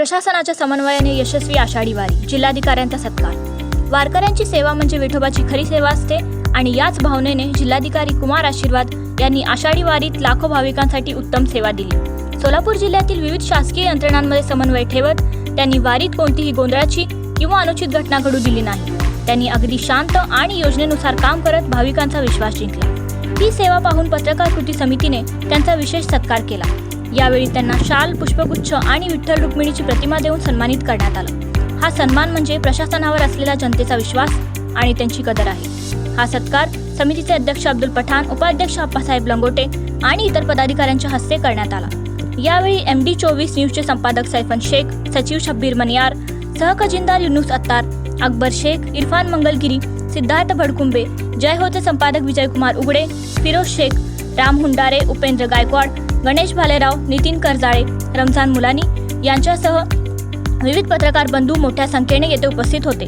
प्रशासनाच्या समन्वयाने यशस्वी आषाढी वारी जिल्हाधिकाऱ्यांचा सत्कार. वारकऱ्यांची सेवा म्हणजे विठोबाची खरी सेवा असते आणि याच भावनेने जिल्हाधिकारी कुमार आशीर्वाद यांनी आषाढी वारीत लाखो भाविकांसाठी उत्तम सेवा दिली. सोलापूर जिल्ह्यातील विविध शासकीय यंत्रणांमध्ये समन्वय ठेवत त्यांनी वारीत कोणतीही गोंधळाची किंवा अनुचित घटना घडू दिली नाही. त्यांनी अगदी शांत आणि योजनेनुसार काम करत भाविकांचा विश्वास जिंकला. ही सेवा पाहून पत्रकार कृती समितीने त्यांचा विशेष सत्कार केला. यावेळी त्यांना शाल पुष्पगुच्छ आणि विठ्ठल रुक्मिणीची प्रतिमा देऊन सन्मानित करण्यात आलं. हा सन्मान म्हणजे प्रशासनावर असलेला जनतेचा विश्वास आणि त्यांची कदर आहे. हा सत्कार समितीचे अध्यक्ष अब्दुल पठाण उपाध्यक्ष अप्पासाहेब लंगोटे आणि इतर पदाधिकाऱ्यांच्या हस्ते करण्यात आला. यावेळी एम डी चोवीस न्यूजचे संपादक सैफन शेख सचिव शब्बीर मनियार सहखजिनदार युनुस अत्तार अकबर शेख इरफान मंगलगिरी सिद्धार्थ भडकुंबे जय होचे संपादक विजयकुमार उगडे फिरोज शेख राम हुंडारे उपेंद्र गायकवाड गणेश भालेराव नितीन करजाळे रमजान मुलानी यांच्यासह विविध पत्रकार बंधू मोठ्या संख्येने येथे उपस्थित होते.